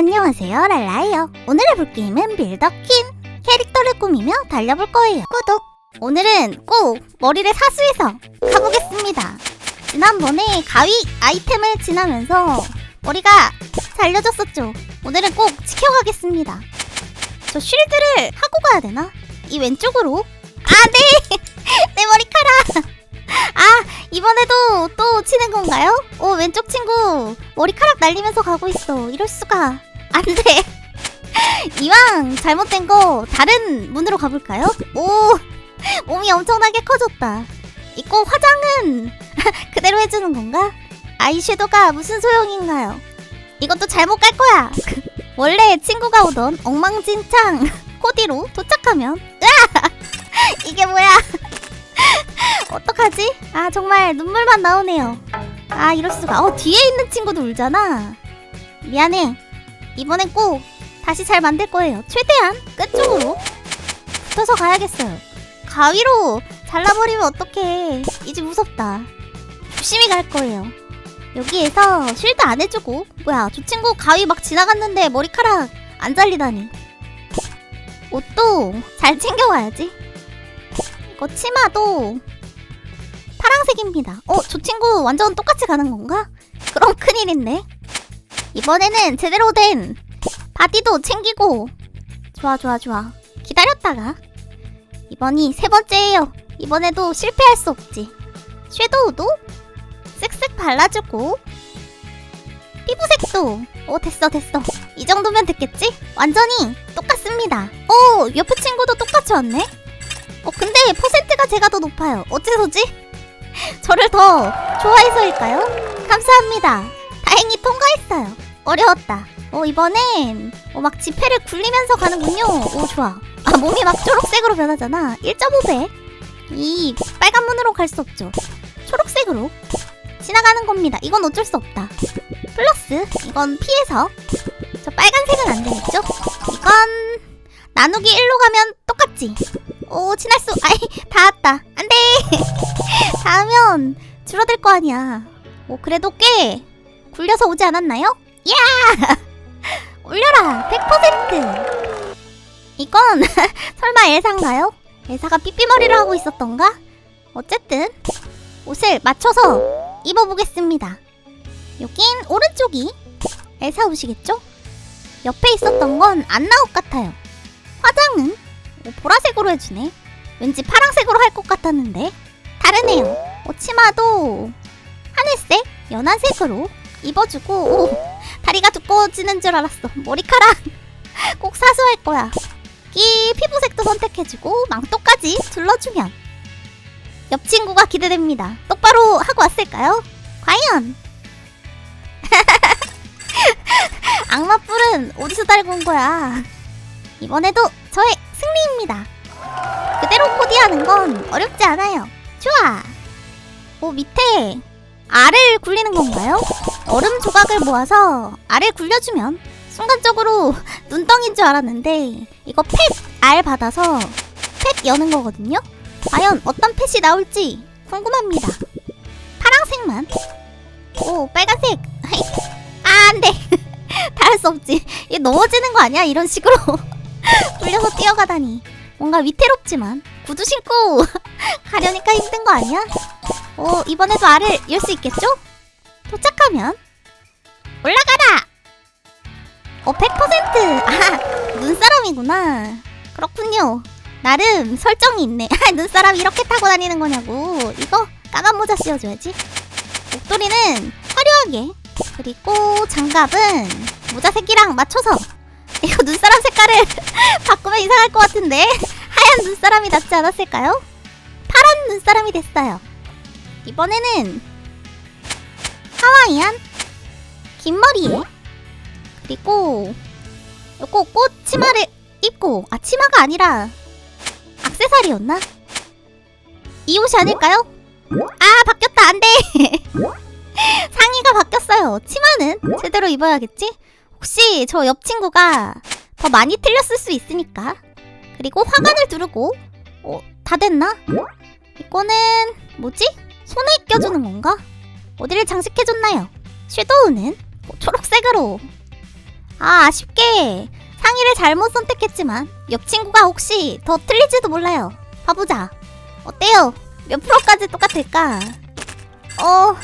안녕하세요 랄라예요. 오늘 해볼 게임은 빌더퀸 캐릭터를 꾸미며 달려볼 거예요. 구독! 오늘은 꼭 머리를 사수해서 가보겠습니다. 지난번에 가위 아이템을 지나면서 머리가 잘려졌었죠. 오늘은 꼭 지켜가겠습니다. 저 쉴드를 하고 가야 되나? 이 왼쪽으로? 아네! 내 머리카락! 아 이번에도 또 치는 건가요? 오 왼쪽 친구 머리카락 날리면서 가고 있어. 이럴 수가 안돼 이왕 잘못된 거 다른 문으로 가볼까요? 오 몸이 엄청나게 커졌다 이거 화장은 그대로 해주는 건가? 아이섀도가 무슨 소용인가요? 이것도 잘못 갈 거야 원래 친구가 오던 엉망진창 코디로 도착하면 으아! 이게 뭐야 어떡하지? 아 정말 눈물만 나오네요. 아 이럴 수가. 어 뒤에 있는 친구도 울잖아. 미안해. 이번엔 꼭 다시 잘 만들 거예요. 최대한 끝쪽으로 붙어서 가야겠어요. 가위로 잘라버리면 어떡해. 이제 무섭다. 조심히 갈 거예요. 여기에서 쉴드 안 해주고 뭐야 저 친구 가위 막 지나갔는데 머리카락 안 잘리다니. 옷도 잘 챙겨와야지. 이거 치마도 파랑색입니다. 어, 저 친구 완전 똑같이 가는 건가? 그럼 큰일인데. 이번에는 제대로 된 바디도 챙기고. 좋아, 좋아, 좋아. 기다렸다가. 이번이 세 번째예요. 이번에도 실패할 수 없지. 섀도우도 쓱쓱 발라주고. 피부색도. 오, 됐어, 됐어. 이 정도면 됐겠지? 완전히 똑같습니다. 오, 옆에 친구도 똑같이 왔네? 어, 근데 퍼센트가 제가 더 높아요. 어째서지? 저를 더 좋아해서일까요? 감사합니다. 다행히 통과했어요. 어려웠다. 어, 이번엔 어, 막 지폐를 굴리면서 가는군요. 오, 좋아. 아, 몸이 막 초록색으로 변하잖아. 1.5배. 이 빨간 문으로 갈 수 없죠. 초록색으로 지나가는 겁니다. 이건 어쩔 수 없다. 플러스 이건 피해서 저 빨간색은 안 되겠죠? 이건 나누기 1로 가면 똑같지. 오, 지날 수, 아이, 닿았다. 안 돼! 닿으면 줄어들 거 아니야. 오, 그래도 꽤 굴려서 오지 않았나요? 야! 올려라! 100%! 이건 설마 엘사인가요? 엘사가 삐삐머리를 하고 있었던가? 어쨌든 옷을 맞춰서 입어보겠습니다. 여긴 오른쪽이 엘사 옷이겠죠? 옆에 있었던 건 안나 옷 같아요. 화장은 오, 보라색으로 해주네. 왠지 파랑색으로 할 것 같았는데 다르네요. 어, 치마도 하늘색, 연한 색으로 입어주고 오, 다리가 두꺼워지는 줄 알았어. 머리카락 꼭 사수할 거야. 이 피부색도 선택해주고 망토까지 둘러주면 옆 친구가 기대됩니다. 똑바로 하고 왔을까요? 과연 악마뿔은 어디서 달고 온 거야? 이번에도 저의 승리입니다. 그대로 코디하는 건 어렵지 않아요. 좋아. 오 밑에 알을 굴리는 건가요? 얼음 조각을 모아서 알을 굴려주면 순간적으로 눈덩인 줄 알았는데 이거 펫 알 받아서 펫 여는 거거든요. 과연 어떤 펫이 나올지 궁금합니다. 파랑색만. 오 빨간색. 아 안돼. 다 할 수 없지. 얘 넘어지는 거 아니야? 이런 식으로 굴려서 뛰어가다니. 뭔가 위태롭지만 구두 신고 가려니까 힘든 거 아니야? 오 이번에도 알을 열 수 있겠죠? 도착하면 올라가라. 어 100%. 아 눈사람이구나. 그렇군요. 나름 설정이 있네. 아, 눈사람 이렇게 타고 다니는 거냐고. 이거 까만 모자 씌워줘야지. 목도리는 화려하게. 그리고 장갑은 모자 색이랑 맞춰서. 이거 눈사람 색깔을 바꾸면 이상할 것 같은데. 하얀 눈사람이 낫지 않았을까요? 파란 눈사람이 됐어요. 이번에는 하와이안 긴 머리에 그리고 요거 꽃 치마를 입고 아 치마가 아니라 악세사리였나? 이 옷이 아닐까요? 아 바뀌었다 안돼 상의가 바뀌었어요 치마는 제대로 입어야겠지? 혹시 저 옆 친구가 더 많이 틀렸을 수 있으니까 그리고 화관을 두르고 어, 다 됐나? 이거는 뭐지? 손에 껴주는 건가? 어디를 장식해줬나요? 섀도우는 뭐 초록색으로 아, 아쉽게 상의를 잘못 선택했지만 옆 친구가 혹시 더 틀릴지도 몰라요. 봐보자. 어때요? 몇 프로까지 똑같을까? 어,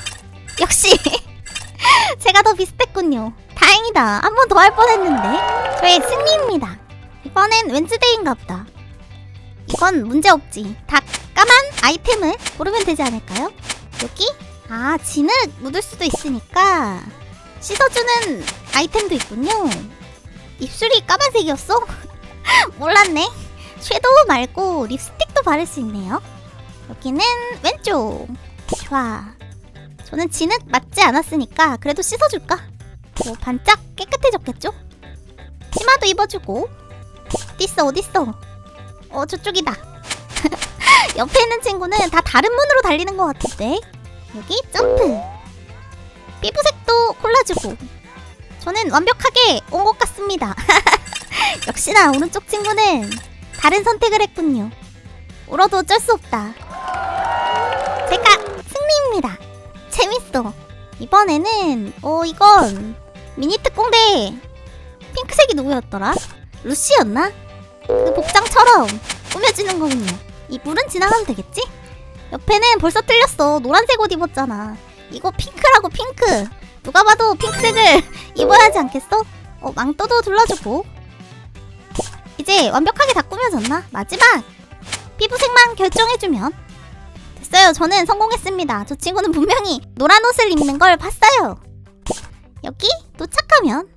역시 제가 더 비슷했군요. 다행이다. 한 번 더 할 뻔했는데 저의 승리입니다. 이번엔 웬즈데이인가 보다. 이건 문제 없지. 다 까만 아이템을 고르면 되지 않을까요? 여기? 아, 진흙 묻을 수도 있으니까 씻어주는 아이템도 있군요. 입술이 까만색이었어? 몰랐네. 섀도우 말고 립스틱도 바를 수 있네요. 여기는 왼쪽. 좋아. 저는 진흙 맞지 않았으니까 그래도 씻어줄까? 뭐 반짝 깨끗해졌겠죠? 치마도 입어주고. 어딨어 어딨어? 어 저쪽이다. 옆에 있는 친구는 다 다른 문으로 달리는 것 같은데. 여기 점프. 피부색도 골라주고. 저는 완벽하게 온 것 같습니다. 역시나 오른쪽 친구는 다른 선택을 했군요. 울어도 어쩔 수 없다. 제가 승리입니다. 재밌어. 이번에는 어 이건 미니 특공대 핑크색이 누구였더라? 루시였나? 그 복장처럼 꾸며주는 거군요. 이 물은 지나가도 되겠지? 옆에는 벌써 틀렸어. 노란색 옷 입었잖아. 이거 핑크라고 핑크. 누가 봐도 핑크색을 입어야 하지 않겠어? 어, 망토도 둘러주고. 이제 완벽하게 다 꾸며졌나? 마지막! 피부색만 결정해주면. 됐어요. 저는 성공했습니다. 저 친구는 분명히 노란 옷을 입는 걸 봤어요. 여기 도착하면.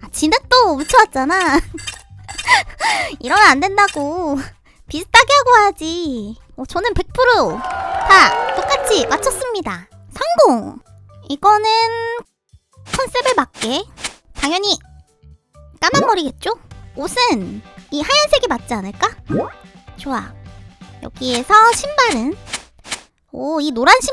아, 진흙도 묻혀왔잖아. 이러면 안 된다고. 비슷하게 하고 와야지. 어, 저는 100%다 똑같이 맞췄습니다. 성공! 이거는 컨셉에 맞게 당연히 까만 머리겠죠? 옷은 이 하얀색이 맞지 않을까? 좋아. 여기에서 신발은 오, 이 노란 신발